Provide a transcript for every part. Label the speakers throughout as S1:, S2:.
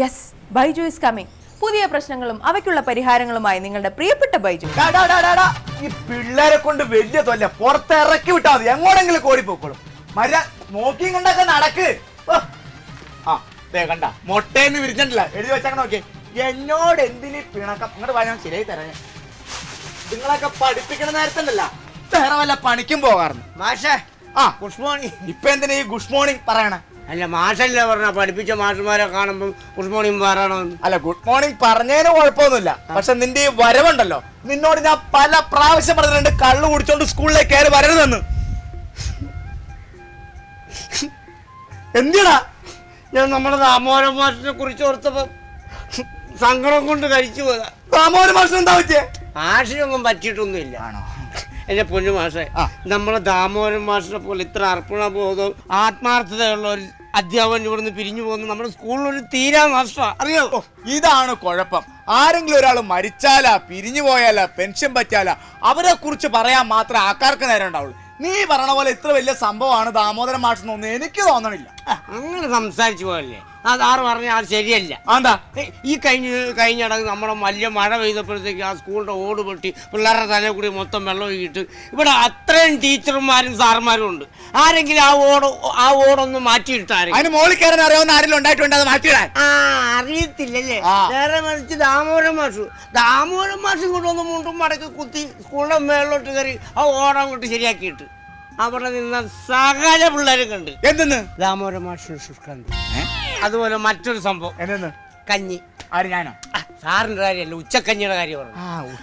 S1: Yes Baiju is coming പുതിയ പ്രശ്നങ്ങളും അവയ്ക്കുള്ള പരിഹാരങ്ങളുമായി നിങ്ങളുടെ പ്രിയപ്പെട്ട ബൈജു.
S2: ഡാ, ഡാ, ഡാ, ഡാ, ഡാ. ഈ പിള്ളേരെ കൊണ്ട് വലിയ തൊല്ല പുറത്തിറക്കി വിട്ടാ മതി. എങ്ങോടെങ്കിലും കോടി പോക്കോളും മര നോക്കിയും കണ്ടൊക്കെ നടക്ക്. ഓ. ആ ദേ കണ്ട. മൊട്ടേന്ന് വിരിച്ചിട്ടില്ല എഴുതി വെച്ചാൽ നോക്കി. എന്നോട് എന്തിന് പിണക്കം? അങ്ങോട്ട് പറയാൻ ശരിയായി തരാം. ഞാൻ. നിങ്ങളൊക്കെ പഠിപ്പിക്കണ നേരത്തല്ല വേറെ വല്ല പണിക്കും പോകാറുണ്ട്.
S3: മാഷേ
S2: ആ.
S3: Good morning.
S2: ഇപ്പൊ എന്തിനാ ഈ ഗുഡ് മോർണിംഗ് പറയണേ?
S3: അല്ല മാഷല്ലേ പറഞ്ഞ പഠിപ്പിച്ച മാഷന്മാരെ കാണുമ്പോൾ ഗുഡ് മോർണിംഗ് പറയണമെന്ന്
S2: അല്ല ഗുഡ് മോർണിംഗ് പറഞ്ഞതിന് കുഴപ്പമൊന്നുമില്ല. പക്ഷെ നിന്റെ ഈ വരവുണ്ടല്ലോ. നിന്നോട് ഞാൻ പല പ്രാവശ്യം പറഞ്ഞിട്ടുണ്ട് കള്ള് കുടിച്ചോണ്ട് സ്കൂളിലേക്ക് കയറി വരരുതെന്ന്. എന്തിടാ?
S3: ഞാൻ നമ്മുടെ ദാമോദര മാഷിനെ കുറിച്ച് ഓർത്തപ്പോ സങ്കടം കൊണ്ട് കഴിച്ചു പോയതാ.
S2: ദാമോദര മാസം എന്താ പറ്റിയേ?
S3: മാഷിനൊന്നും പറ്റിയിട്ടൊന്നുമില്ല.
S2: ആണോ?
S3: എന്റെ പൊന്നു മാഷെ. നമ്മളെ ദാമോദരൻ മാഷിനെ പോലെ ഇത്ര അർപ്പണബോധവും ആത്മാർത്ഥതയുള്ള ഒരു അധ്യാപകൻ ഇവിടുന്ന് പിരിഞ്ഞു പോകുന്നു. നമ്മുടെ സ്കൂളിലൊരു തീരാ നഷ്ട അറിയോ?
S2: ഇതാണ് കുഴപ്പം. ആരെങ്കിലും ഒരാൾ മരിച്ചാലാ പിരിഞ്ഞു പോയാലാ പെൻഷൻ പറ്റാലാ അവരെ കുറിച്ച് പറയാൻ മാത്രമേ ആൾക്കാർക്ക് നേരം ഉണ്ടാവുള്ളൂ. നീ പറഞ്ഞ പോലെ ഇത്ര വലിയ സംഭവമാണ് ദാമോദരൻ മാഷ് എന്നൊന്നും എനിക്ക് തോന്നണില്ല.
S3: അങ്ങനെ സംസാരിച്ചു പോലെ അത് ആറ് പറഞ്ഞാൽ അത് ശരിയല്ല.
S2: ആന്താ
S3: ഈ കഴിഞ്ഞ കഴിഞ്ഞിടക്ക് നമ്മുടെ വലിയ മഴ പെയ്തപ്പോഴത്തേക്ക് ആ സ്കൂളിന്റെ ഓട് പൊട്ടി പിള്ളേരുടെ തലയിൽ കൂടി മൊത്തം വെള്ളം ഒഴുകിയിട്ട് ഇവിടെ അത്രയും ടീച്ചർമാരും സാർമാരും ഉണ്ട്. ആരെങ്കിലും ആ ഓട് ആ ഓടൊന്ന് മാറ്റിയിട്ടാരെ?
S2: അതിന് മോളിൽ കയറാൻ അറിയാവുന്ന ആരെങ്കിലും ഉണ്ടായിട്ടുണ്ട് അത് മാറ്റിയിടാൻ?
S3: ആ അറിയത്തില്ലല്ലേ?
S2: വേറെ
S3: നേരെ മറിച്ച് ദാമോരം മാഷു. ദാമോരം മാഷും കൊണ്ടൊന്ന് മുണ്ടും മടക്കി കുത്തി സ്കൂളിന്റെ മേളിലോട്ട് കയറി ആ ഓടം അങ്ങോട്ട് ശരിയാക്കിയിട്ട്. അവിടെ നിന്ന സകല പിള്ളേരും കണ്ട്.
S2: എന്തെന്ന്?
S3: ദാമോദരൻ മാഷ് ശുഷ്കാന്തി. അതുപോലെ മറ്റൊരു സംഭവം.
S2: എന്തെന്ന്?
S3: കഞ്ഞി.
S2: ആര് ഞാനോ?
S3: ആ, സാറിന്റെ കാര്യമല്ല ഉച്ചക്കഞ്ഞിയുടെ കാര്യം പറഞ്ഞു.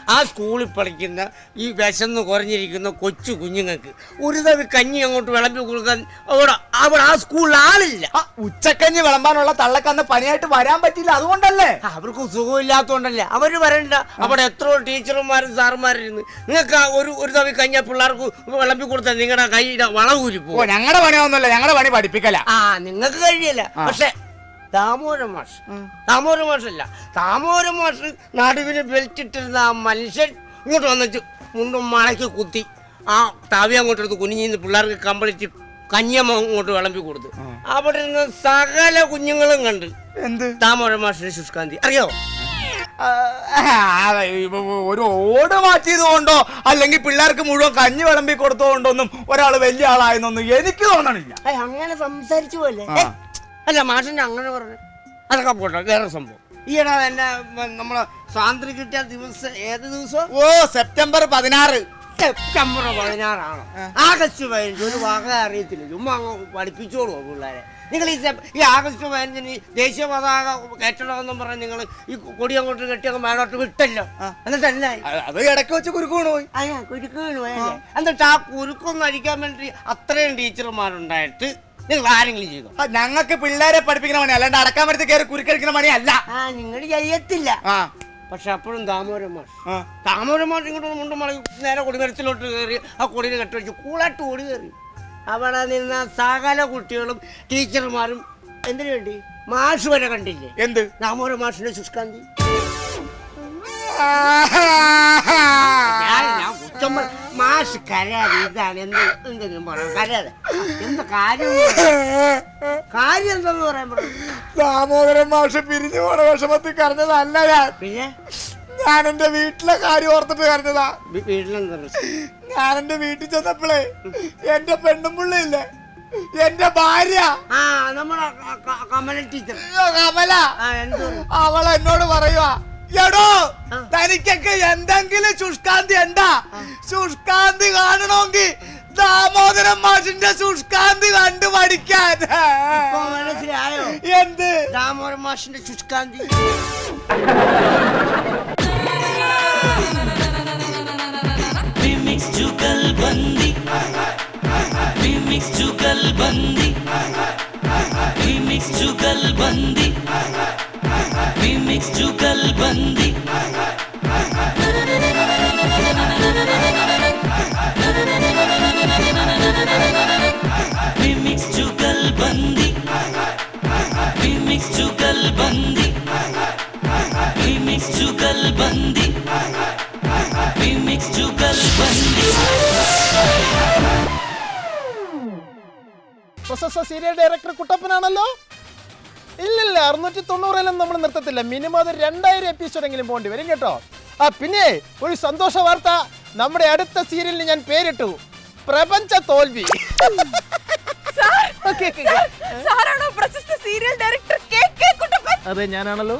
S2: ആ,
S3: സ്കൂളിൽ പഠിക്കുന്ന ഈ വിശന്ന് കുറഞ്ഞിരിക്കുന്ന കൊച്ചു കുഞ്ഞുങ്ങൾക്ക് ഒരു തവി കഞ്ഞി അങ്ങോട്ട് വിളമ്പി കൊടുക്കാൻ അവിടെ അവിടെ ആ സ്കൂളിൽ ആളില്ല.
S2: ഉച്ചക്കഞ്ഞി വിളമ്പാനുള്ള തള്ളക്കന്ന് പനിയായിട്ട് വരാൻ പറ്റില്ല അതുകൊണ്ടല്ലേ?
S3: അവർക്ക് സുഖമില്ലാത്തതുകൊണ്ടല്ലേ. അവർ വരണ്ട. അവിടെ എത്രയോ ടീച്ചർമാരും സാറുമാരും ഇരുന്ന് നിങ്ങൾക്ക് ആ ഒരു ഒരു തവി കഞ്ഞ പിള്ളേർക്ക് വിളമ്പി കൊടുത്താൽ നിങ്ങളുടെ കൈയുടെ വളകൂരി പോകും
S2: ഞങ്ങളുടെ പണിയൊന്നുമല്ല ഞങ്ങളുടെ പണി പഠിപ്പിക്കല.
S3: ആ നിങ്ങൾക്ക് കഴിയല്ല. പക്ഷെ ദാമോദരൻ മാഷ്. ദാമോദരൻ മാഷല്ല. ദാമോദരൻ മാഷ് നടുവിന് ബെൽറ്റ് ഇട്ടിരുന്ന ആ മനുഷ്യൻ ഇങ്ങോട്ട് വന്നിട്ട് മുണ്ടും മണയ്ക്ക് കുത്തി ആ താവി അങ്ങോട്ട് എടുത്ത് കുനിഞ്ഞിന്ന് പിള്ളേർക്ക് കമ്പളിച്ച് കഞ്ഞമ്മ അങ്ങോട്ട് വിളമ്പി കൊടുത്തു. അവിടെ നിന്ന് സകല കുഞ്ഞുങ്ങളും കണ്ട്.
S2: എന്ത്?
S3: ദാമോദരൻ മാഷിന് ശുഷ്കാന്തി. അറിയോ
S2: ഒരു ഓട് മാറ്റിയത് കൊണ്ടോ അല്ലെങ്കിൽ പിള്ളേർക്ക് മുഴുവൻ കഞ്ഞി വിളമ്പി കൊടുത്തോണ്ടോ ഒന്നും ഒരാൾ വലിയ ആളായെന്നൊന്നും എനിക്ക് തോന്നണില്ല.
S3: അങ്ങനെ സംസാരിച്ചു പോലെ അല്ല മാഷിന്റെ അങ്ങനെ പറഞ്ഞു. അതൊക്കെ പോട്ടെ വേറെ സംഭവം. ഈയിടെ എന്നെ നമ്മളെ സ്വാതന്ത്ര്യം കിട്ടിയ ദിവസം ഏത് ദിവസം?
S2: ഓ സെപ്റ്റംബർ പതിനാറ്.
S3: സെപ്റ്റംബർ പതിനാറാണോ. ആഗസ്റ്റ് പതിനഞ്ച്. ഒരു വക അറിയത്തില്ല. ചുമ്മാ അങ്ങ് പഠിപ്പിച്ചോളൂ പിള്ളേരെ. നിങ്ങൾ ഈ ഈ ആഗസ്റ്റ് പതിനഞ്ചിന് ഈ ദേശീയ പതാക കയറ്റണമെന്നും പറഞ്ഞ് നിങ്ങൾ ഈ കൊടി അങ്ങോട്ട് കെട്ടി അങ്ങ് മേടോട്ട് വിട്ടല്ലോ. എന്നിട്ട് എന്നായി
S2: അത് ഇടയ്ക്ക് വെച്ച് കുരുക്കൂണ് പോയി.
S3: അയ്യാ പോയി. വീണു പോയല്ലേ എന്നിട്ട് ആ കുരുക്കൊന്നും അടിക്കാൻ വേണ്ടി അത്രയും ടീച്ചർമാരുണ്ടായിട്ട് നിങ്ങൾ ആരെങ്കിലും ചെയ്തു
S2: ഞങ്ങൾക്ക് പിള്ളേരെ പഠിപ്പിക്കുന്ന പണി അല്ലാണ്ട് അടക്കാൻ പറ്റി കയറി കുരുക്കടിക്കുന്ന പണിയല്ല.
S3: ആ നിങ്ങൾ ചെയ്യത്തില്ല.
S2: ആ.
S3: പക്ഷെ അപ്പോഴും ദാമോദരൻ മാഷ്.
S2: ആ.
S3: ദാമോദരൻ മാഷ് ഇങ്ങോട്ട് മുണ്ടും മടങ്ങി നേരെ കൊടിമരത്തിലോട്ട് കയറി ആ കൊടിയിൽ കെട്ടിവെച്ച് കൂളായിട്ട് ഓടി കയറി. അവിടെ നിന്ന സകല കുട്ടികളും ടീച്ചർമാരും എന്തിനു വേണ്ടി? മാഷ് വരെ കണ്ടില്ലേ?
S2: എന്ത്?
S3: ദാമോദരൻ മാഷിന്റെ ശുഷ്കാന്തി. ഞാൻ- ഞാൻ കുറ്റം മാഷ് ഇതാണ് എന്ത് എന്തെങ്കിലും പറയാം. കരാതെ എന്ത് കാര്യം? കാര്യം എന്തെന്ന് പറയാൻ പറഞ്ഞു
S2: ദാമോദരൻ മാഷ് പിരിഞ്ഞു പോണ വിഷമത്തിൽ കരഞ്ഞതല്ല ഞാൻ.
S3: പിന്നെ?
S2: ഞാൻ എന്റെ വീട്ടിലെ കാര്യം ഓർത്തിട്ട് കരഞ്ഞതാ.
S3: വീട്ടിലെന്താ
S2: ഞാൻ എന്റെ വീട്ടിൽ ചെന്നപ്പോഴേ എന്റെ പെണ്ണും പിള്ളയില്ലേ? എന്റെ ഭാര്യ.
S3: കമല ടീച്ചർ.
S2: കമല. അവൾ എന്നോട് പറയുവാ എടോ. തനിക്കൊക്കെ എന്തെങ്കിലും ശുഷ്കാന്തി എന്താ ശുഷ്കാന്തി കാണണമെങ്കിൽ ദാമോദരൻ മാഷിന്റെ ശുഷ്കാന്തി കണ്ടു പഠിക്കാൻ.
S3: മനസ്സിലായോ
S2: എന്ത്?
S3: ദാമോദരൻ മാഷിന്റെ ശുഷ്കാന്തി.
S4: Remix jugalbandi. Remix jugalbandi. Remix jugalbandi. Remix jugalbandi. Remix Jugal బందీ. ಹೊಸ
S5: ಹೊಸ ಸೀರಿಯಲ್ ಡೈರೆಕ್ಟರ್ ಕುಟ್ಟಪ್ಪನಣ್ಣಲ್ಲೋ ഇല്ലില്ല അറുന്നൂറ്റി തൊണ്ണൂറിലും നമ്മൾ നിർത്തത്തില്ല. മിനിമം അത് രണ്ടായിരം എപ്പിസോഡെങ്കിലും പോകേണ്ടി വരും കേട്ടോ. ആ പിന്നെ ഒരു സന്തോഷ വാർത്ത നമ്മുടെ അടുത്ത സീരിയലിന് ഞാൻ പേരിട്ടു. പ്രപഞ്ച തോൽവി.
S1: സാറാണോ പ്രശസ്ത serial director K K Kuttappan?
S5: അതെ ഞാനാണല്ലോ.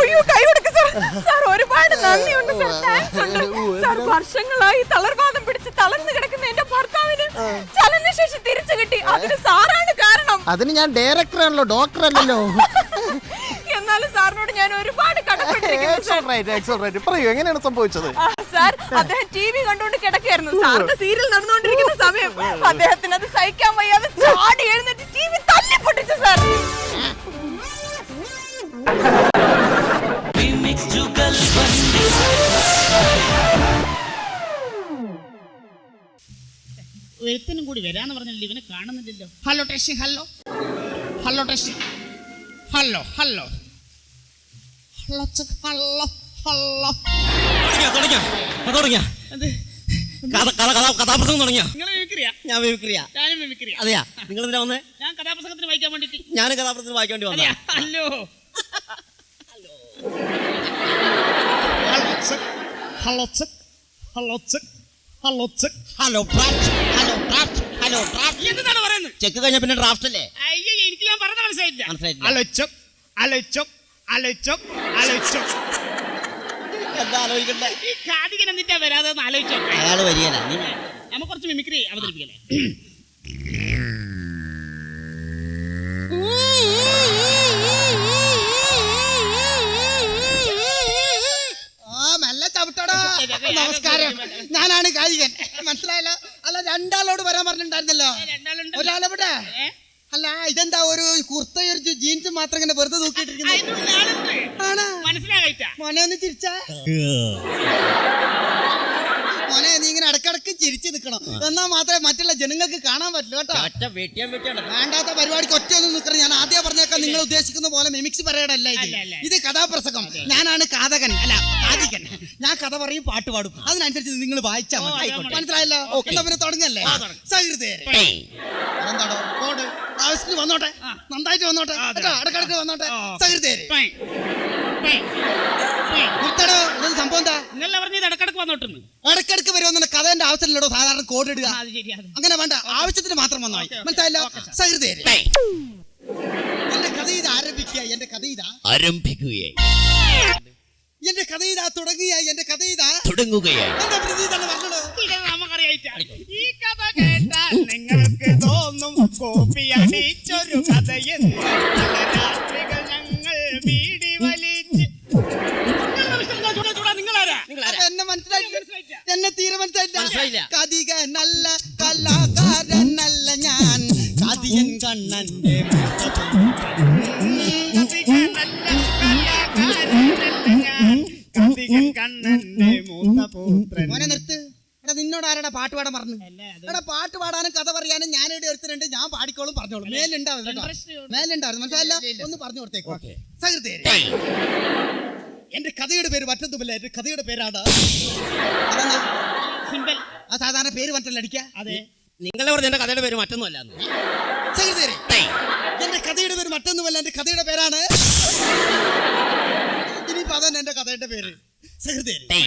S1: അയ്യോ കൈ കൊടുക്ക് സാർ സാർ ഒരുപാട് നന്ദിയുണ്ട് സാർ താങ്ക്സ് ഉണ്ട്. സാർ വർഷങ്ങളായി തളർവാദം പിടിച്ച് തളർന്നു കിടക്കുന്ന എന്റെ ഭർത്താവിന് ചലനശേഷി തിരിച്ചു കിട്ടി. അതിന് സാറാണ് കാരണം.
S5: അതിന് ഞാൻ ഡയറക്ടർ ആണല്ലോ ഡോക്ടർ അല്ലല്ലോ.
S1: എന്നാലും സാറിനോട് ഞാൻ ഒരുപാട് കടപ്പെട്ടിരിക്കുന്നു സാർ.
S5: പറയൂ എങ്ങനെയാണ് സംഭവിച്ചത്?
S1: സാർ അദ്ദേഹം ടി വി കണ്ടുകൊണ്ട് കിടക്കുകയായിരുന്നു. സാറിന്റെ സീരിയൽ നടന്നുകൊണ്ടിരിക്കുന്ന സമയം അദ്ദേഹത്തിന് അത് സഹിക്കാൻ വയ്യാതെ ചാടി എഴുന്നേറ്റ് ടി വി തല്ലി പൊട്ടിച്ചു സാർ.
S6: എഴുത്തിനും കൂടി വരാന്ന് പറഞ്ഞില്ല ഇവനെ കാണുന്നില്ലല്ലോ. Hello test hello. Hello test hello hello. Hello hello.
S3: തുടങ്ങിയ
S6: എന്ത്
S3: കഥ കഥ കഥ കഥാപ്രസംഗം തുടങ്ങിയ?
S6: നിങ്ങൾ മിമിക്രിയ
S3: ഞാൻ മിമിക്രിയ
S6: ഞാനും മിമിക്രിയ
S3: അതെയാ? നിങ്ങൾ എന്തിനാ വന്നേ?
S6: ഞാൻ വായിക്കാൻ വേണ്ടിട്ട്
S3: ഞാൻ വായിക്കാൻ വേണ്ടി
S6: hello. Hello hello hello
S3: hello draft hello draft hello draft
S6: എന്താണ് പറയുന്നത്?
S3: ചെക്ക് കഴിഞ്ഞ പിന്നെ ഡ്രാഫ്റ്റ് അല്ലേ?
S6: അയ്യോ എനിക്ക് ഞാൻ പറഞ്ഞ മനസ്സിലായില്ല
S3: മനസ്സിലായിട്ടില്ല.
S6: അലച്ചോ അലച്ചോ അലച്ചോ അലച്ചോക്ക്
S3: എന്താ ആലോചിക്കണ്ടേ?
S6: ഈ കാതികൻ എന്നിട്ടാ വരാതെ ആലോചിച്ചോക്കെ
S3: അയാൾ വരികയല്ല നീ
S6: നമുക്ക് കുറച്ച് മിമിക്രി അവതരിപ്പിക്കല്ലേ?
S7: ആ മെല്ലെ ചവിട്ടടാ. നമസ്കാരം. ഞാനാണ് കാതികൻ. മനസ്സിലായല്ലോ? അല്ല രണ്ടാളോട് വരാൻ പറഞ്ഞിട്ടുണ്ടായിരുന്നല്ലോ. ഒരാളെവിടെ? അല്ല ഇതെന്താ ഒരു കുർത്ത ഒരു ജീൻസ് മാത്രം ഇങ്ങനെ വെറുതെ തൂക്കിയിട്ടിരിക്കുന്നത്? മോനെ ഒന്ന് ചിരിച്ച? മോനെ നീ ഇങ്ങനെ ഇടക്കിടക്ക് ചിരിച്ചു നിൽക്കണം. എന്നാ മാത്രമേ മറ്റുള്ള ജനങ്ങൾക്ക് കാണാൻ പറ്റുള്ളൂ കേട്ടോ.
S3: ഒറ്റ വെട്ടിയാൻ വെട്ടിയാണ്?
S7: വേണ്ടാത്ത പരിപാടിക്ക് ഒറ്റ ഒന്നും നിൽക്കണം ഞാൻ ആദ്യം പറഞ്ഞേക്കാം നിങ്ങൾ ഉദ്ദേശിക്കുന്ന പോലെ മിമിക്സ് പറയടല്ല ഇത്. ഇത് കഥാപ്രസംഗം. ഞാനാണ് കാതകൻ. അല്ല കാതികൻ. ഞാൻ കഥ പറയും പാട്ട് പാടും. അതിനനുസരിച്ച് നിങ്ങൾ വായിച്ചാൽ മതി. മനസ്സിലായല്ലോ? എന്നാ പിന്നെ തുടങ്ങല്ലേ? സഹൃദയ അതെന്താടോ? കോഡ് ആവശ്യത്തിന് വന്നോട്ടെ നന്നായിട്ട് വന്നോട്ടെ. കേട്ടോ ഇടക്കിടക്ക് വന്നോട്ടെ. സഹൃദയര് സംഭവം എന്താ?
S6: പറഞ്ഞത് ഇടക്കിടക്ക് വന്നോട്ടെന്ന്.
S7: ഇടക്കിടക്ക് വരുമെന്ന കഥന്റെ ആവശ്യമില്ലടോ സാധാരണ കോഡ് ഇടുക. അങ്ങനെ വേണ്ട. ആവശ്യത്തിന് മാത്രം വന്നോ.
S6: ഓക്കേ, സഹൃദയ
S7: മനസ്സിലായല്ലോ. സഹൃദയര് എന്റെ കഥ ഇത് ആരംഭിക്കുക? എന്റെ കഥ ഇതാ.
S3: ആരംഭിക്കുകയായി.
S7: എന്റെ കഥ ഇതാ തുടങ്ങിയ എന്റെ കഥ ഇതാ.
S3: തുടങ്ങുകയായി.
S7: എന്താ പ്രതി
S6: അടിച്ചൊരു കഥയെന്ന് രാത്രികൾ ഞങ്ങൾ വീടി വലിച്ച്.
S7: എന്നെ മനസ്സിലായില്ല. എന്നെ തീരെ
S3: മനസ്സിലായില്ല.
S7: കതിക നല്ല കലാകാരനല്ല ഞാൻ. കതിയൻ കണ്ണന്റെ
S6: നല്ല. കത്തികൻ കണ്ണന്റെ മൂത്ത പൂത്രൻ.
S7: നിന്നോട് ആരാടാ പാട്ട് പാടാൻ പറഞ്ഞു
S6: അല്ല,
S7: എടാ പാട്ട് പാടാനും കഥ പറയാനും ഞാൻ ഇവിടെ ഒരുത്തരുണ്ട് ഞാൻ പാടിക്കോളും പറഞ്ഞോളൂ. മേലുണ്ടാവും കേട്ടോ. മേലുണ്ടാവും മനസ്സിലല്ല ഒന്ന് പറഞ്ഞു കൊടുത്തേക്കോ എന്റെ കഥയുടെ പേര് മറ്റൊന്നുമില്ല എന്റെ കഥയുടെ പേരാണ്. ആ സാധാരണ പേര് മറ്റല്ല അടിക്ക.
S6: അതെ.
S3: നിങ്ങളെ പറഞ്ഞ എന്റെ കഥയുടെ പേര് മറ്റൊന്നുമല്ല
S7: എന്റെ കഥയുടെ പേര് മറ്റൊന്നുമല്ല എന്റെ കഥയുടെ പേരാണ്. ഇനിയിപ്പോ അതന്നെ എന്റെ കഥയുടെ പേര്. സഹൃദയരെ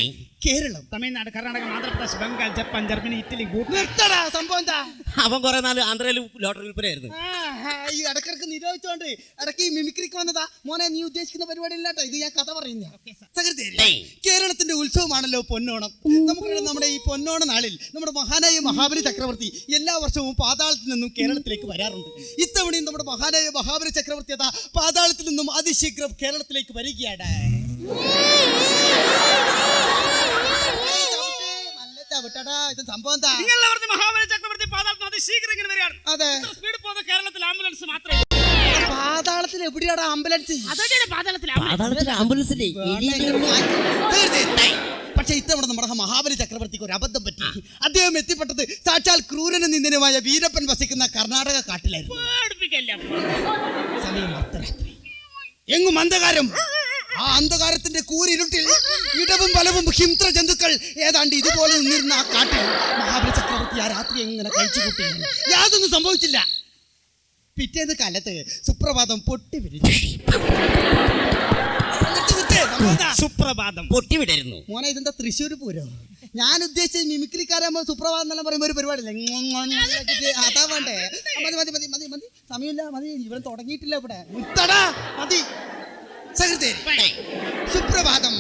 S7: Keralam
S6: Tamil Nadu Karnataka Andhra Pradesh Bengal Japan Germany Italy
S7: നിർത്തടാ സംഭവം എന്താ?
S3: അവൻ കുറെ നാല് ആന്ധ്രയിൽ ലോട്ടറി വിൽപ്പനയായിരുന്നു.
S7: ഈ ഇടക്കിടക്ക് നിരോധിച്ചോണ്ട് ഇടയ്ക്ക് ഈ മിമിക്രിക്ക് വന്നതാ. മോനെ നീ ഉദ്ദേശിക്കുന്ന പരിപാടി ഇല്ലാട്ടോ ഇത് ഞാൻ കഥ പറയുന്ന. സഹൃദയരെ കേരളത്തിന്റെ ഉത്സവമാണല്ലോ പൊന്നോണം. നമുക്ക് നമ്മുടെ ഈ പൊന്നോണ നാളിൽ നമ്മുടെ മഹാനായ മഹാബലി ചക്രവർത്തി എല്ലാ വർഷവും പാതാളത്തിൽ നിന്നും കേരളത്തിലേക്ക് വരാറുണ്ട്. ഇത്തവണയും നമ്മുടെ മഹാനായ മഹാബലി ചക്രവർത്തി അതാ പാതാളത്തിൽ നിന്നും അതിശീഘ്രം കേരളത്തിലേക്ക് വരികയാണ്.
S6: പാതാളത്തിൽ കേരളത്തിൽ ആംബുലൻസ് മാത്രമേ
S7: പാതാളത്തിൽ എവിടെയാടാ ആംബുലൻസ് പക്ഷെ ഇത്തവണ നമ്മുടെ മഹാബലി ചക്രവർത്തിക്ക് ഒരു അബദ്ധം പറ്റി. അദ്ദേഹം എത്തിപ്പെട്ടത് സാക്ഷാൽ ക്രൂരനും നിന്ദനുമായ വീരപ്പൻ വസിക്കുന്ന കർണാടക കാട്ടിലായിരുന്നു.
S6: പേടിപ്പിക്കല്ല
S7: സമയം അർദ്ധരാത്രി. എങ്ങും അന്ധകാരം. ആ അന്ധകാരത്തിന്റെ കൂരിരുട്ടിൽ ഇടവും വലവും ഹിംത്ര ജന്തുക്കൾ ഏതാണ്ട് ഇതുപോലെ നിന്നിരുന്ന ആ കാട്ടിൽ മഹാബലി ചക്രവർത്തി ആ രാത്രി എങ്ങനെ കഴിച്ചു കൂട്ടി യാതൊന്നും സംഭവിച്ചില്ല. പിറ്റേന്ന് കാലത്ത് സുപ്രഭാതം പൊട്ടി വിരിഞ്ഞു
S6: സുപ്രഭാതം പൊട്ടി പൊട്ടിവിടരുന്നു
S7: മോനെ ഇതെന്താ തൃശ്ശൂർ പൂരം? ഞാൻ ഉദ്ദേശിച്ചത് മിമിക്രിക്കാരാകുമ്പോൾ സുപ്രഭാതം എന്നെല്ലാം പറയുമ്പോൾ ഒരു പരിപാടിയില്ല? അതാ വേണ്ടേ? മതി മതി മതി മതി മതി. സമയമില്ല മതി. ഇവിടെ തുടങ്ങിയിട്ടില്ല ഇവിടെ. മുത്തടാ മതി. സഹൃദയരെ, സുപ്രഭാതം.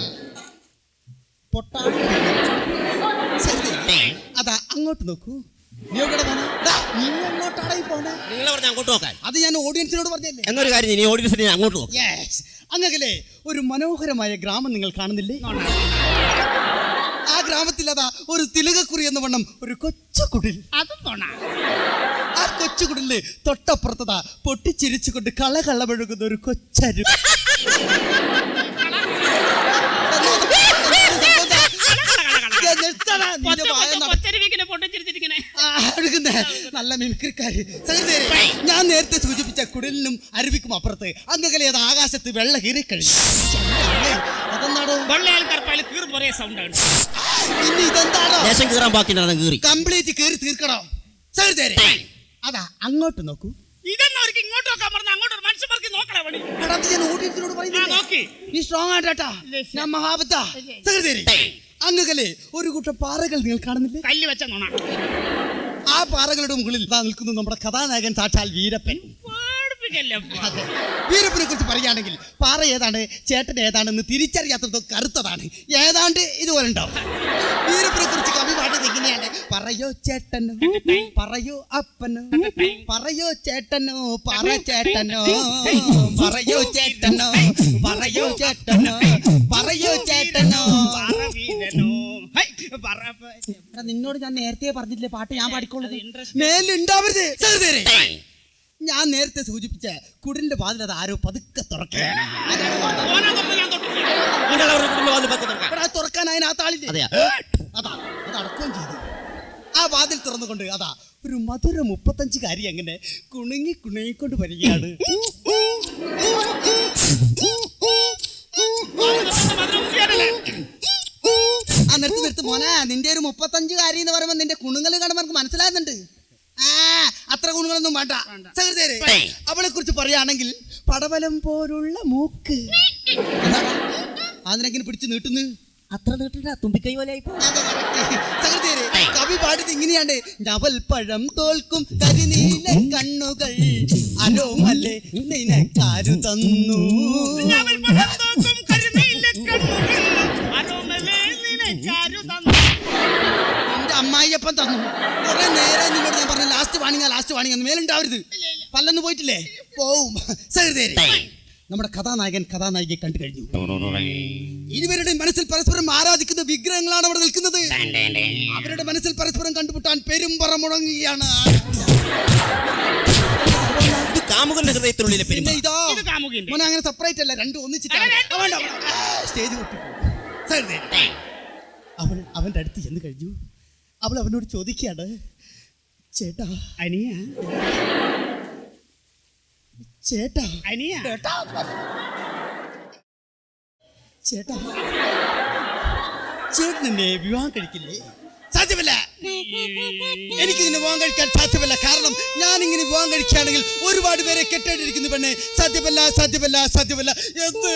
S7: അതാ അങ്ങോട്ട് നോക്കൂ. നീ നീ അങ്ങോട്ടാണ്
S3: അങ്ങോട്ട് നോക്കാൻ.
S7: അത് ഞാൻ ഓഡിയൻസിനോട് പറഞ്ഞല്ലേ?
S3: എന്നൊരു കാര്യം ഇനി ഓഡിയൻസിനെ അങ്ങോട്ട് നോക്കാം.
S7: അങ്ങകലെ ഒരു മനോഹരമായ ഗ്രാമം നിങ്ങൾ കാണുന്നില്ലേ? ആ ഗ്രാമത്തിൽ അതാ ഒരു തിലകക്കുറി എന്ന വണ്ണം ഒരു കൊച്ചുകുടിൽ.
S6: അത്
S7: ആ കൊച്ചു കുടിൽ തൊട്ടപ്പുറത്തതാ പൊട്ടിച്ചിരിച്ചുകൊണ്ട് കള കള്ളമെഴുകുന്ന ഒരു കൊച്ചരു. നല്ല മിമിക്രിക്കാര്. ഞാൻ നേരത്തെ സൂചിപ്പിച്ച കുടിലിനും അരുവിക്കും അപ്പുറത്ത് അങ്ങനെ അത് ആകാശത്ത് വെള്ള കീറി കഴിഞ്ഞു.
S6: കീറും
S7: ഇതെന്താണോ?
S3: കീറാൻ കീറി.
S7: കംപ്ലീറ്റ് കയറി തീർക്കണോ. അതാ അങ്ങോട്ട് നോക്കൂ
S6: ഇതെന്നാ അവർക്ക് ഇങ്ങോട്ട് നോക്കാൻ പറഞ്ഞ അങ്ങോട്ട് ഒരു മനുഷ്യന്മാർക്ക് നോക്കണേ പണി
S7: എടാ, അത് ഞാൻ ഓഡിയൻസിനോട് പറയുന്നില്ലേ? നീ സ്ട്രോങ് ആട്ടാ ഞാൻ അങ്ങകലെ ഒരു കൂട്ടം പാറകൾ നിങ്ങൾ കാണുന്നില്ലേ?
S6: കല്ല് വെച്ച നോണ.
S7: ആ പാറകളുടെ മുകളിൽ നിൽക്കുന്നു നമ്മുടെ കഥാനായകൻ സാക്ഷാൽ വീരപ്പൻ. വീരപ്പനെ കുറിച്ച് പറയുകയാണെങ്കിൽ പാറ ഏതാണ് ചേട്ടൻ ഏതാണെന്ന് തിരിച്ചറിയാത്തത് കറുത്തതാണ്. ഏതാണ്ട് ഇതുപോലെ ഉണ്ടാവും. വീരപ്പനെ കുറിച്ച് കവി പാട്ട് എങ്ങനെയാണ് പറയോ ചേട്ടനോ പറയോ അപ്പനോ പറയോ ചേട്ടനോ പറ ചേട്ടനോ പറയോ ചേട്ടനോ പറയോ ചേട്ടനോ പറയോ ചേട്ടനോ.
S6: പറ വീരനോ ഹൈ, പറ പ-
S7: എടാ, നിന്നോട് ഞാൻ നേരത്തെ പറഞ്ഞിട്ടില്ലേ പാട്ട് ഞാൻ പാടിക്കോളൂ. മേലുണ്ടാവരുത്. ഞാൻ നേരത്തെ സൂചിപ്പിച്ച കുടിലിന്റെ വാതിൽ അത് ആരോ പതുക്കെ തുറക്കാൻ അതിനകത്ത് ആളില്ലേ
S3: അതെയാ.
S7: അതാ അത് അടക്കുകയും ചെയ്തു. ആ വാതിൽ തുറന്നുകൊണ്ട് അതാ ഒരു മധുര മുപ്പത്തഞ്ച് കാരി അങ്ങനെ കുണുങ്ങി കുണുങ്ങിക്കൊണ്ട് വരികയാണ്. ആ നിർത്തി നിർത്ത്. മോനെ നിന്റെ ഒരു മുപ്പത്തഞ്ച് കാരി എന്ന് പറയുമ്പോൾ നിന്റെ കുണുങ്ങൽ കാണുമ്പോൾ നമുക്ക് മനസ്സിലാകുന്നുണ്ട്. അത്ര ഗുണങ്ങളൊന്നും വേണ്ട. സഹൃദയരെ അവളെ കുറിച്ച് പറയുകയാണെങ്കിൽ പടവലം പോലുള്ള മൂക്ക്. അതിനെങ്ങനെ പിടിച്ച് നീട്ടുന്നു?
S3: അത്ര നീട്ടില്ല തുമ്പിക്കൈ പോലെ.
S7: സഹൃദയരെ, കവി പാടിയത് ഇങ്ങനെയാണ് നവൽ പഴം തോൽക്കും കരിനീല കണ്ണുകൾ അരോമല്ലേ നിനക്കാരു തന്നു. അമ്മായിയപ്പൻ തന്നു. കുറെ നേരം നിന്നോട് ഞാൻ പറഞ്ഞു ലാസ്റ്റ് വാണിങ്ങ ലാസ്റ്റ് വാണിങ്ങ മേലുണ്ടാവരുത്. പല്ലൊന്നും പോയിട്ടില്ലേ? പോവും. സഹൃദയരെ നമ്മുടെ കഥാനായകൻ കഥാനായികയെ കണ്ടു കഴിഞ്ഞു. ഇരുവരുടെ മനസ്സിൽ പരസ്പരം ആരാധിക്കുന്ന വിഗ്രഹങ്ങളാണ് അവിടെ നിൽക്കുന്നത്. അവരുടെ മനസ്സിൽ പരസ്പരം കണ്ടുമുട്ടാൻ പെരുമ്പറ
S3: മുടങ്ങുകയാണ് കാമുകന്റെ ഹൃദയത്തിനുള്ളിലെ
S7: ഇതോ. മോനെ അങ്ങനെ സെപ്പറേറ്റ് അല്ല. രണ്ടും ഒന്നിച്ചിട്ടാണ് സ്റ്റേജ്. സഹൃദയരെ, അവന്റെ അടുത്ത് ചെന്ന് കഴിഞ്ഞു. അവൾ അവനോട് ചോദിക്കുകയാണ് ചേട്ടാ.
S6: അനിയ.
S7: ചേട്ടാ.
S6: അനിയ.
S7: ചേട്ടാ. ചേട്ടാ. ചേട്ടൻ എന്നെ വിവാഹം കഴിക്കില്ലേ? സാധ്യമല്ല. എനിക്ക് നിന്നെ വിവാഹം കഴിക്കാൻ സാധ്യമല്ല. കാരണം ഞാൻ ഇങ്ങനെ വിവാഹം കഴിക്കുകയാണെങ്കിൽ ഒരുപാട് പേരെ കെട്ടേണ്ടിരിക്കുന്നു പെണ്ണെ. സാധ്യമല്ല സാധ്യമല്ല സാധ്യമല്ല. എന്ത്?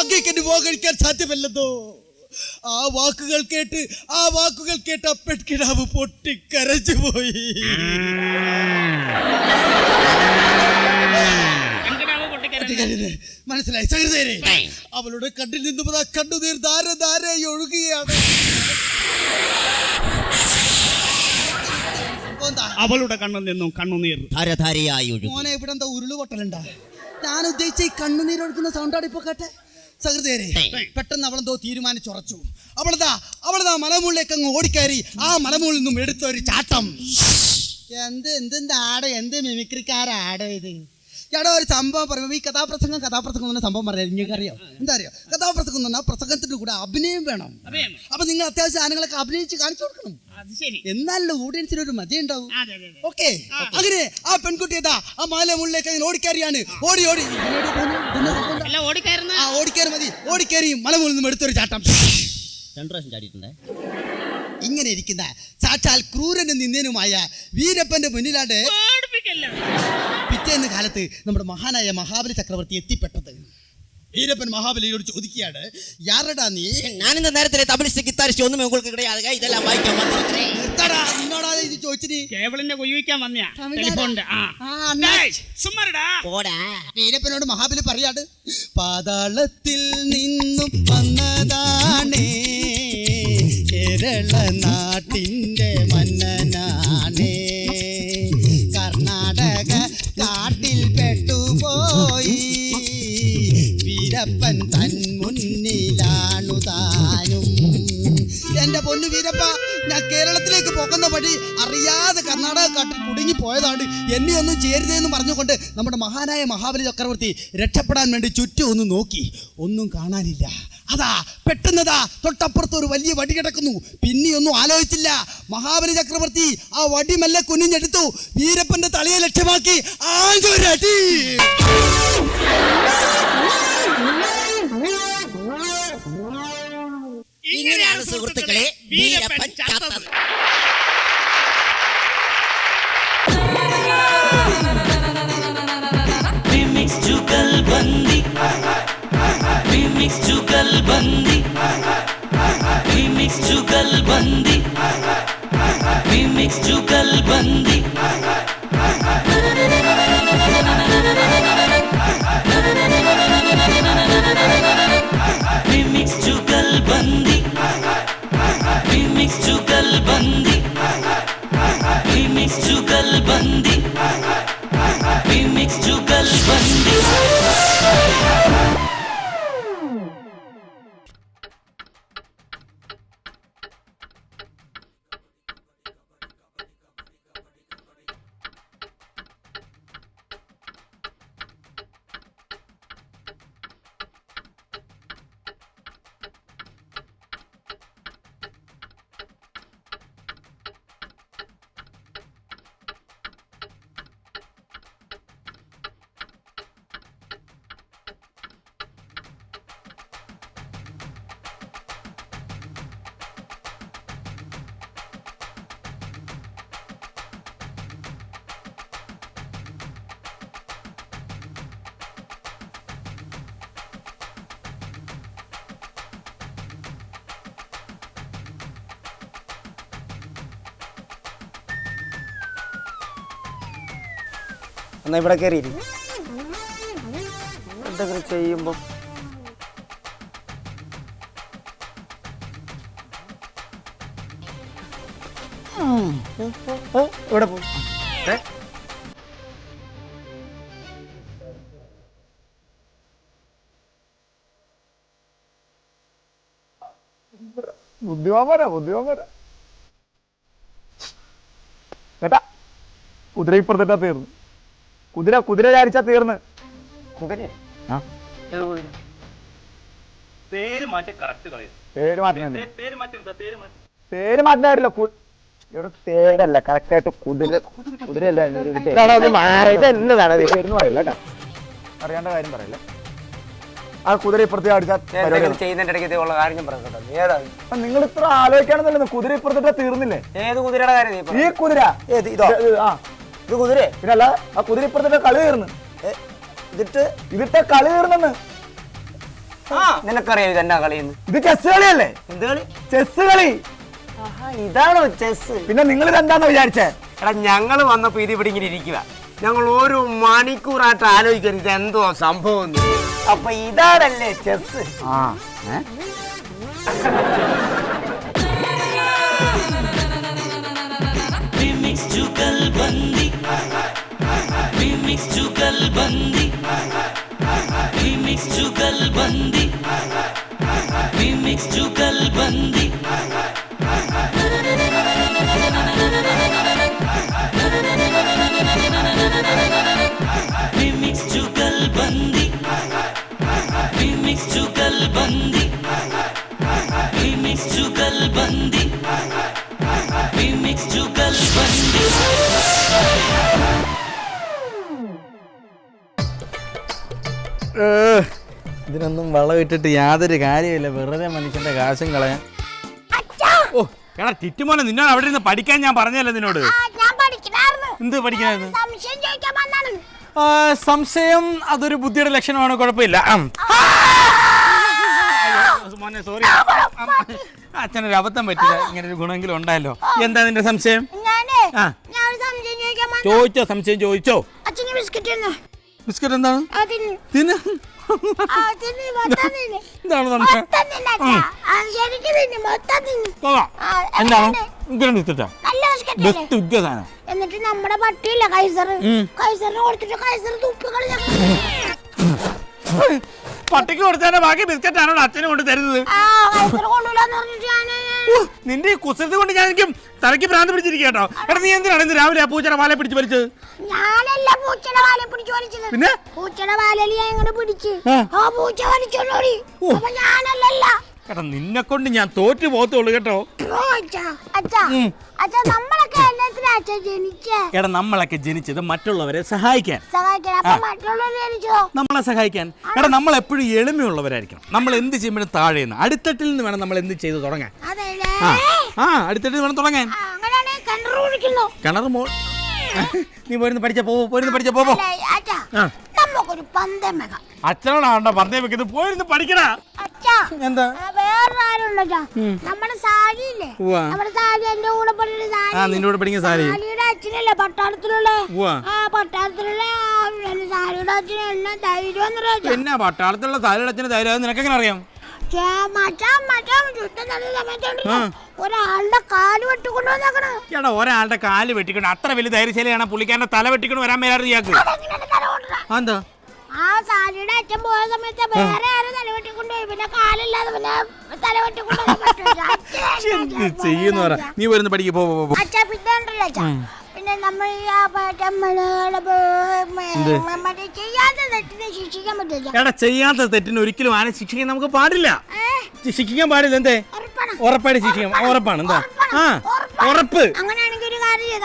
S7: അങ്ങേക്ക് വിവാഹം കഴിക്കാൻ സാധ്യമല്ലെന്നോ? ആ വാക്കുകൾ കേട്ട് ആ വാക്കുകൾ കേട്ട് ആ പെൺകിടാവ് പൊട്ടിക്കരച്ചു പോയി. മനസ്സിലായി? സഹൃദയരെ അവളുടെ കണ്ണിൽ നിന്നും ആ കണ്ണുനീർ ധാര ധാരയായി ഒഴുകുകയാണ്
S6: അവളുടെ കണ്ണിൽ നിന്നും കണ്ണുനീർ
S3: ധാരധാരയായി ഒഴുകും
S7: മോനെ ഇവിടെ എന്താ ഉരുളുപൊട്ടലുണ്ടാ ഞാൻ ഉദ്ദേശിച്ച ഈ കണ്ണുനീർ ഒഴുക്കുന്ന സൗണ്ടാണ് ഇപ്പൊ കേട്ടെ. സഹൃദയരെ പെട്ടെന്ന് അവളെന്തോ തീരുമാനിച്ചുറച്ചു. അവളതാ അവളതാ മലമുകളിലേക്ക് അങ്ങ് ഓടിക്കയറി ആ മലമുകളിൽ നിന്നും എടുത്ത ഒരു ചാട്ടം. എന്ത് എന്ത് ആടോ എന്ത് മിമിക്രിക്കാരാടോ ഇത്? ചേട്ടാ ഒരു സംഭവം പറയുമ്പോൾ ഈ കഥാപ്രസംഗം കഥാപ്രസംഗം എന്ന സംഭവം പറയാം നിങ്ങൾക്ക് അറിയാം? എന്താ അറിയോ? കഥാപ്രസംഗം എന്ന് പറഞ്ഞാൽ പ്രസംഗത്തിന്റെ കൂടെ അഭിനയം വേണം. അപ്പൊ നിങ്ങൾ അത്യാവശ്യം സാധനങ്ങളൊക്കെ അഭിനയിച്ച് കാണിച്ചു കൊടുക്കണം.
S6: അത് ശരി.
S7: എന്നാലല്ലോ ഓഡിയൻസിന് ഒരു മതി ഉണ്ടാവും.
S6: അതെ അതെ അതെ
S7: ഓക്കെ? അങ്ങനെ ആ പെൺകുട്ടി ഏതാ ആ മാല മുള്ളിലേക്ക് അങ്ങനെ ഓടിക്കയറിയാണ്. ഓടി ഓടി. ആ ഓടിക്കയറി മതി. ഓടിക്കയറി മലമുകളിൽ നിന്നും എടുത്തൊരു ചാട്ടം.
S3: രണ്ടു പ്രാവശ്യം ചാടിയിട്ടുണ്ടേ.
S7: ഇങ്ങനെ ഇരിക്കുന്ന സാക്ഷാൽ ക്രൂരനും നിന്ദനുമായ വീരപ്പന്റെ മുന്നിലാണ് എന്ന കാലത്ത് നമ്മുടെ മഹാനായ മഹാബലി ചക്രവർത്തി എത്തിപ്പെട്ടത്. ഈരപ്പൻ മഹാബലിയോട് ചോദിക്കുകയാണ് യാരടാ നീ?
S3: ഞാനിന്ന് നേരത്തെ തമിഴ്സ് ഗിത്താരിസ്റ്റ് ഒന്നും നിങ്ങൾക്ക് കിടയാതെ ഇതെല്ലാം വായിക്കാൻ
S7: നിർത്തടാ നിന്നോടാ ഇത് ചോദിച്ചിട്ട്
S6: കേവളിനെ കൊയ്യിക്കാൻ വന്നയാ. സുമ്മാടാ
S3: പോടാ.
S7: ഈരപ്പനോട് മഹാബലി പറയാട് പാതാളത്തിൽ നിന്നും വന്നതാണേ കേരള നാട്ടിന്റെ വീരപ്പ ഞാൻ കേരളത്തിലേക്ക് പോകുന്ന വഴി അറിയാതെ കർണാടക കാട്ടിൽ കുടുങ്ങി പോയതാണ്. എന്നെ ഒന്നും ചേരുന്നതെന്ന് പറഞ്ഞുകൊണ്ട് നമ്മുടെ മഹാനായ മഹാബലി ചക്രവർത്തി രക്ഷപ്പെടാൻ വേണ്ടി ചുറ്റും ഒന്ന് നോക്കി. ഒന്നും കാണാനില്ല. അതാ പെട്ടെന്നതാ തൊട്ടപ്പുറത്ത് ഒരു വലിയ വടി കിടക്കുന്നു. പിന്നെയൊന്നും ആലോചിച്ചില്ല. മഹാബലി ചക്രവർത്തി ആ വടി മെല്ലെ കുനിഞ്ഞെടുത്തു. വീരപ്പന്റെ തലയെ ലക്ഷ്യമാക്കി ആകൊരടി
S3: ഇങ്ങനെയാണ് സുഹൃത്തുക്കളെ വീരപ്പൻ ചാത്തത്
S4: Remix जुगलबंदी Remix जुगलबंदी Remix जुगलबंदी
S3: എന്നാ ഇവിടെ കയറി എന്തെങ്കിലും ചെയ്യുമ്പോ. ഇവിടെ പോ.
S2: ബുദ്ധിമാന്മാരാ ബുദ്ധിമാന്മാരാ. കേട്ടാ കുതിര ഇപ്പുറത്തിട്ടാ തീർന്നു. കുതിര കുതിര ചാരിച്ചാ തീർന്ന്.
S8: പേര്
S2: മാറ്റുന്നില്ല ആയിട്ട് കുതിര കുതിരയല്ല അറിയാണ്ട കാര്യം പറയല്ലേ. ആ കുതിര ഇപ്പുറത്തെ നിങ്ങൾ ഇത്ര ആലോചിക്കാണെന്നല്ലേ കുതിര ഇപ്പുറത്തിട്ട് തീർന്നില്ലേ?
S3: ഏത് കുതിരയുടെ കാര്യം
S2: ഈ കുതിര.
S3: ഏത് ഇതോ
S2: ആ.
S3: ഇത് കുതിരേ
S2: പിന്നെ അല്ല ആ കുതിര ഇപ്പുറത്തെ കളി തീർന്ന്.
S3: ഇതിട്ട്
S2: ഇതിട്ട കളി തീർന്നെന്ന്.
S3: നിനക്കറിയാം ഇതെന്നാ കളിയെന്ന്.
S2: ഇത് ചെസ് കളിയല്ലേ?
S3: എന്ത് കളി?
S2: ചെസ് കളി.
S3: ആഹാ, ഇതാണോ ചെസ്
S2: പിന്നെ നിങ്ങൾ ഇതെന്താന്ന് വിചാരിച്ചേ?
S3: എടാ ഞങ്ങൾ വന്നപ്പോ ഇത് ഇവിടെ ഇങ്ങനെ ഇരിക്കുക ഞങ്ങൾ ഒരു മണിക്കൂറായിട്ട് ആലോചിക്കരുത് ഇത് എന്തോ സംഭവം എന്ന്. അപ്പൊ ഇതാണല്ലേ ചെസ്
S2: ആ రిమిక్స్
S4: జుగల్ బంది రిమిక్స్ జుగల్ బంది రిమిక్స్ జుగల్ బంది రిమిక్స్ జుగల్ బంది రిమిక్స్ జుగల్ బంది రిమిక్స్ జుగల్ బంది రిమిక్స్ జుగల్ బంది
S9: ഇതിനൊന്നും വളമിട്ടിട്ട് യാതൊരു കാര്യമില്ല വെറുതെ മനുഷ്യന്റെ കാശും കളയാൻ. ഓ. എടാ ടിറ്റുമോനെ നിന്നോട് അവിടെ നിന്ന് പഠിക്കാൻ ഞാൻ പറഞ്ഞല്ലേ നിന്നോട്?
S10: ആ, ഞാൻ പഠിക്കണായിരുന്നു.
S9: എന്ത് പഠിക്കാനായിരുന്നു
S10: സംശയം ചോദിക്കാൻ വന്നാണ്.
S9: ആ, സംശയം അതൊരു ബുദ്ധിയുടെ ലക്ഷണമാണ്? കുഴപ്പമില്ല. അയ്യോ, മോനെ സോറി അച്ഛനൊരു അബദ്ധം പറ്റില്ല. ഇങ്ങനെ ഒരു ഗുണമെങ്കിലും ഉണ്ടായല്ലോ. എന്താ നിന്റെ സംശയം?
S10: ഞാനേ
S9: ആ.
S10: ഞാൻ ഒരു സംശയം ചോദിക്കാൻ വന്ന.
S9: ചോദിച്ചോ സംശയം ചോദിച്ചോ?
S10: അച്ഛന് ബിസ്ക്കറ്റ് ഒന്ന്
S9: ബിസ്ക്കറ്റ് എന്താണ്? തിന്ന്. എന്താണ്? എന്താണ്?
S10: എന്നിട്ട് നമ്മുടെ പട്ടിയില്ല കൈസർ കൈസറിന് കൊടുത്തിട്ട് കൈസർ
S9: പട്ടിക്ക് കൊടുത്തതിന്റെ ബാക്കി ബിസ്ക്കറ്റ് ആണോ അച്ഛന് കൊണ്ട് തരുന്നത്?
S10: കൊണ്ടൂലെന്ന് പറഞ്ഞിട്ട് ഞാൻ
S9: നിന്റെ ഈ കുസൃതി കൊണ്ട് ഞാൻ എനിക്കും തലയ്ക്ക് ഭ്രാന്ത് പിടിച്ചിരിക്കട്ടോ എടാ നീ എന്തിനാണ് ഇന്ന് രാവിലെ ആ പൂച്ചയുടെ വാലെ പിടിച്ച് വലിച്ചത്
S10: ഞാനല്ല പൂച്ചയുടെ വാലെ പിടിച്ച് വലിച്ചത്
S9: പിന്നെ?
S10: പൂച്ചയുടെ വാലയിൽ ഞാൻ ഇങ്ങനെ പിടിച്ച്
S9: ആ.
S10: പൂച്ച
S9: വലിച്ചോളൂ.
S10: അപ്പൊ ഞാനല്ലല്ല
S9: എടാ നിന്നെ കൊണ്ട് ഞാൻ തോറ്റു പോകത്തുള്ളൂ കേട്ടോ. ഉം.
S10: നമ്മളൊക്കെ എന്നത്തിനാ അച്ഛാ ജനിച്ചേ.
S9: എടാ നമ്മളൊക്കെ ജനിച്ചത് മറ്റുള്ളവരെ സഹായിക്കാൻ.
S10: സഹായിക്കാൻ. അപ്പൊ മറ്റുള്ളവർ ജനിച്ചോ?
S9: നമ്മളെ സഹായിക്കാൻ. എടാ നമ്മൾ എപ്പോഴും എളിമയുള്ളവരായിരിക്കണം. നമ്മൾ എന്ത് ചെയ്യുമ്പോഴും താഴെയെന്ന്. അടിത്തട്ടിൽ നിന്ന് വേണം നമ്മൾ എന്ത് ചെയ്ത് തുടങ്ങാൻ.
S10: അതെല്ലേ?
S9: ആ. ആ അടിത്തട്ടിൽ നിന്ന് വേണം തുടങ്ങാൻ.
S10: ആ, അങ്ങനെയാണെങ്കിൽ കിണറ് കുഴിക്കുന്നു?
S9: കിണർ മോൾ നീ പോരുന്ന് പഠിച്ച പോവോ പോരുന്ന് പഠിച്ച പോവോ.
S10: അല്ലേ, അച്ഛാ
S9: ആ.
S10: നമുക്കൊരു പന്തം വെക്കാം.
S9: അച്ഛനോടാണ്ട പറഞ്ഞേ വെക്കുന്നത് പോയിരുന്ന് പഠിക്കടാ. എന്താ?
S10: സാരിയില്ലേ? സാരി സാരി.
S9: ആ കൂടെ പഠിക്കുന്ന സാരി.
S10: സാരിയുടെ പട്ടാളത്തിലുള്ള. ആ സാരിയുടെ അച്ഛന് ധൈര്യം
S9: പിന്നെ സാരിയുടെ അറിയാം?
S10: ഒരാളുടെ
S9: കാൽ വെട്ടിക്കൊണ്ട് അത്ര വലിയ ധൈര്യശൈലിയാണ് പുള്ളിക്കാരന്റെ തല വെട്ടിക്കൊണ്ട് വരാൻ
S10: മേലാറിയാക്ക്
S9: എന്താ
S10: ആ സാരിയുടെ അച്ഛൻ പോയ സമയത്ത് വേറെ ആരും തലവെട്ടിക്കൊണ്ടുപോയി. പിന്നെ കാലില്ലാതെ പിന്നെ തല വെട്ടിക്കൊണ്ടു
S9: എന്ത് ചെയ്യുന്ന പറ. നീ വരുന്ന പഠിക്ക് പോ
S10: അച്ഛാ പിന്നെ ഉണ്ടല്ലോ അച്ഛാ പിന്നെ നമ്മൾ ചെയ്യാത്ത തെറ്റിനെ
S9: ഒരിക്കലും ആരെ ശിക്ഷിക്കാൻ നമുക്ക് പാടില്ല. ശിക്ഷിക്കാൻ പാടില്ല എന്തേ? ഉറപ്പായിട്ട് ശിക്ഷിക്കാം. ഉറപ്പാണ്. എന്താ? ആ ഉറപ്പ്.
S10: അങ്ങനെയാണെങ്കിൽ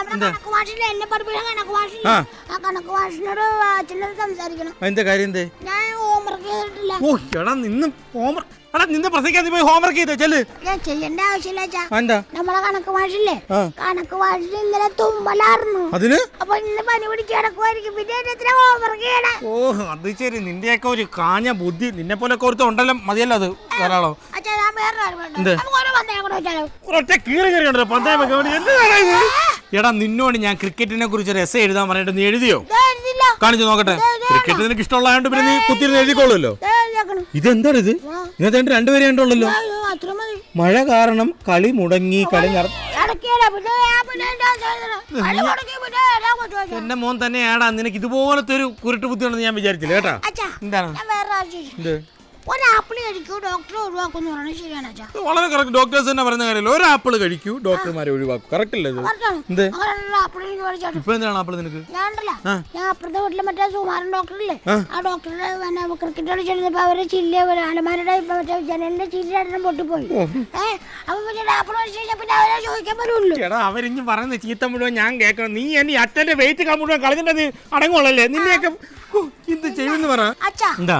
S9: എന്താ? കാര്യം എന്തേ ഓ എടാ നിന്ന് ഹോംവർക്ക് എടാ നിന്നെ പ്രസംഗിക്കാൻ നീ പോയി ഹോംവർക്ക് ചെയ്തേ? ചെല്ല്.
S10: ചെയ്യേണ്ട ആവശ്യമില്ല
S9: എന്താ
S10: നമ്മളെ കണക്ക് കണക്ക് ഭാഷയിൽ ഇന്നലെ തുമ്മലായിരുന്നു
S9: അതിന്?
S10: അപ്പൊ ഇന്ന് പനി പിടിച്ച് കിടക്കുമായിരിക്കും പിന്നെ എന്നെ ഹോംവർക്ക് ചെയ്യണേ?
S9: ഓ അത് ശരി. നിന്റെയൊക്കെ ഒരു കാഞ്ഞ ബുദ്ധി നിന്നെ പോലെ കുറച്ച് ഉണ്ടല്ലോ മതിയല്ലോ അത് ധാരാളം? എന്ത്? ഒറ്റ കീറി കയറി ഉണ്ടല്ലോ പന്തയം വെക്കാൻ വേണ്ടി. എന്താണ് ഇത്? എടാ നിന്നോട് ഞാൻ ക്രിക്കറ്റിനെ കുറിച്ച് ഒരു എസ് എഴുതാൻ പറഞ്ഞിട്ട് നീ എഴുതിയോ? കാണിച്ചു നോക്കട്ടെ. ക്രിക്കറ്റ് നിനക്ക് ഇഷ്ടമുള്ളതായോണ്ട് പിന്നെ നീ കുത്തിരുന്ന്
S10: ദേ എഴുതിയേക്കണം.
S9: ഇതെന്താണ് ഇത്? ഇന്നത്തെ രണ്ടുപേരെ ഉണ്ടല്ലോ മഴ കാരണം കളി മുടങ്ങി കളി
S10: എന്റെ
S9: മോൻ തന്നെയാടാ. നിനക്ക് ഇതുപോലത്തെ ഒരു കുരുട്ട് ബുദ്ധിയുണ്ടെന്ന് ഞാൻ വിചാരിച്ചില്ല കേട്ടാ? എന്താണ്?
S10: ഒരു ആപ്പിൾ കഴിക്കൂ ഡോക്ടർ ഒഴിവാക്കുന്നു പറയുന്നത് ശരിയാണ് അച്ഛാ.
S9: വളരെ കറക്റ്റ് ഡോക്ടേഴ്സ് തന്നെ പറയുന്ന കാര്യമല്ല? ഒരു ആപ്പിൾ കഴിക്കൂ ഡോക്ടർമാരെ ഒഴിവാക്കും. കറക്റ്റ് അല്ലേ ഇത്?
S10: പറഞ്ഞാണ്
S9: എന്ത്?
S10: അങ്ങനെയുള്ള ആപ്പിൾ എനിക്ക് മേടിച്ചോട്ടെ
S9: ഇപ്പൊ എന്താണ് ആപ്പിൾ നിനക്ക്?
S10: ഞാൻ ഞാൻ അപ്പുറത്തെ വീട്ടിലെ മറ്റേ സുമാരൻ ഡോക്ടറില്ലേ
S9: ആ.
S10: ഡോക്ടറുടെ ക്രിക്കറ്റ് കളിച്ചിരുന്നപ്പോ അവരെ ചില്ല അലമാരുടെ മറ്റേ ജനലിന്റെ ചില്ലെണ്ണം പൊട്ടിപ്പോയി. ഏഹ് അപ്പൊ പിന്നെ ആപ്പിൾ കഴിഞ്ഞാൽ പിന്നെ അവരെ ചോദിക്കാൻ പറ്റുള്ളൂ
S9: എടാ അവരിഞ്ഞ് പറയുന്ന ചീത്ത മുഴുവൻ ഞാൻ കേൾക്കണം. നീ എന്നെ അച്ഛന്റെ വെയിറ്റ് മുഴുവൻ കളഞ്ഞിട്ട് അടങ്ങുള്ളല്ലേ നിന്നെയൊക്കെ ഇത് ചെയ്യുമെന്ന് പറ?
S10: അച്ഛാ.
S9: എന്താ?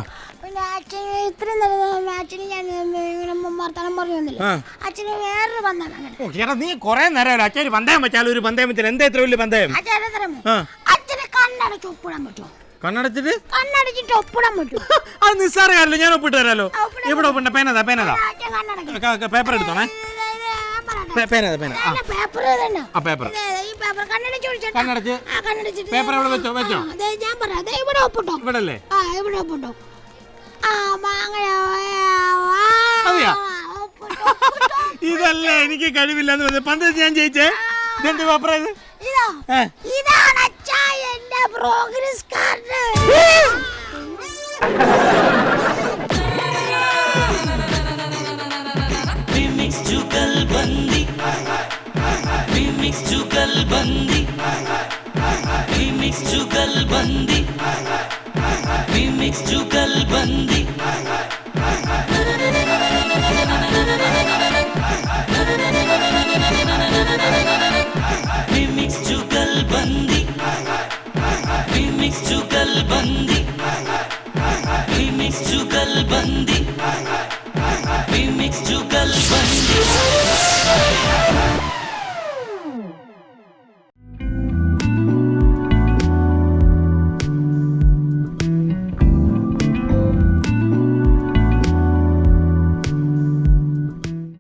S9: നീ കൊറേ നേരം അച്ഛന് പന്തയം വെച്ചാൽ ഒരു പന്തയം വെച്ചാൽ എന്താ ഇത്ര വലിയ പന്തയം
S10: കണ്ണടച്ച് ഒപ്പിടാൻ പറ്റുമോ?
S9: കണ്ണടച്ചിട്ട്?
S10: കണ്ണടച്ചിട്ട് ഒപ്പിടാൻ പറ്റും
S9: അത് നിസ്സാര കാര്യമില്ല ഞാൻ ഒപ്പിട്ട് തരാലോ. ഇവിടെ ഒപ്പിട്ട പേനതാ പേനതാ. പേപ്പർ എടുത്തോണേ. പേനതാ പേന. ആ.
S10: പേപ്പർ കണ്ണടച്ച്
S9: പേപ്പർ എവിടെ വെച്ചോ? വെച്ചോ?
S10: ഇവിടെ ഒപ്പിട്ടോ.
S9: ഇവിടെ അല്ലേ
S10: ഇവിടെ ഒപ്പിട്ടോ.
S9: അറിയാ ഇതല്ല എനിക്ക് കഴിവില്ല എന്ന് പറഞ്ഞത്. പണ്ട് ഞാൻ ജയിച്ചേ? ഇതെന്ത് പേപ്പറ ഇത്?
S10: ഇതാണ് അച്ഛാ എന്റെ പ്രോഗ്രസ് കാർഡ്
S4: जुगलबंदी